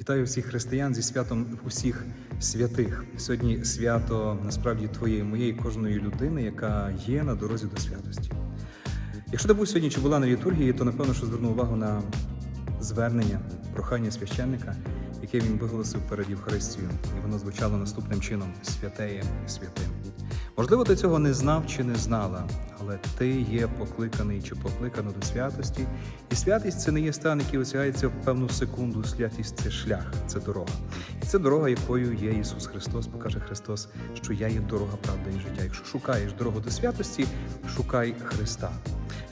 Вітаю всіх християн зі святом усіх святих. Сьогодні свято насправді твоєї, моєї кожної людини, яка є на дорозі до святості. Якщо ти був сьогодні чи була на літургії, то напевно, що звернув увагу на звернення, прохання священника, яке він виголосив перед Євхаристією, і воно звучало наступним чином: святеє святим. Можливо, ти цього не знав чи не знала, але ти є покликаний чи покликана до святості. І святість це не є стан, який осягається в певну секунду. Святість це шлях, це дорога. І це дорога, якою є Ісус Христос. Покаже Христос, що я є дорога, правда і життя. Якщо шукаєш дорогу до святості, шукай Христа.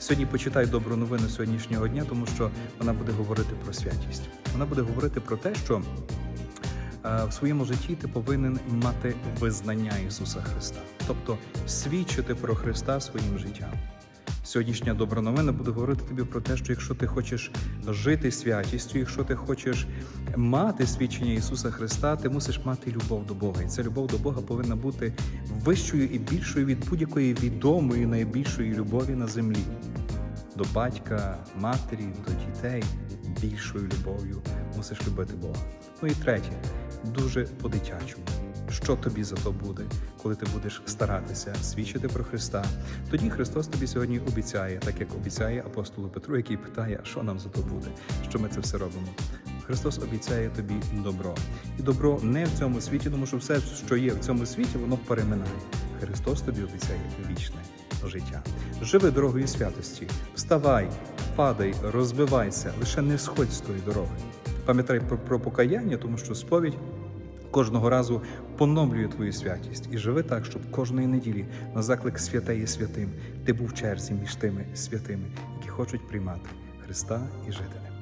Сьогодні почитай добру новину сьогоднішнього дня, тому що вона буде говорити про святість. Вона буде говорити про те, що е, в своєму житті ти повинен мати визнання Ісуса Христа, тобто свідчити про Христа своїм життям. Сьогоднішня добра новина буде говорити тобі про те, що якщо ти хочеш жити святістю, якщо ти хочеш мати свідчення Ісуса Христа, ти мусиш мати любов до Бога. І ця любов до Бога повинна бути вищою і більшою від будь-якої відомої найбільшої любові на землі. До батька, матері, до дітей більшою любов'ю мусиш любити Бога. Ну і третє, дуже по-дитячому. Що тобі за то буде, коли ти будеш старатися свідчити про Христа? Тоді Христос тобі сьогодні обіцяє, так як обіцяє апостолу Петру, який питає, що нам за то буде, що ми це все робимо. Христос обіцяє тобі добро. І добро не в цьому світі, тому що все, що є в цьому світі, воно переминає. Христос тобі обіцяє вічне життя. Живи дорогою святості, вставай, падай, розбивайся, лише не сходь з тої дороги. Пам'ятай про, про покаяння, тому що сповідь кожного разу поновлює твою святість і живи так, щоб кожної неділі на заклик святе є святим ти був в черзі між тими святими, які хочуть приймати Христа і жити.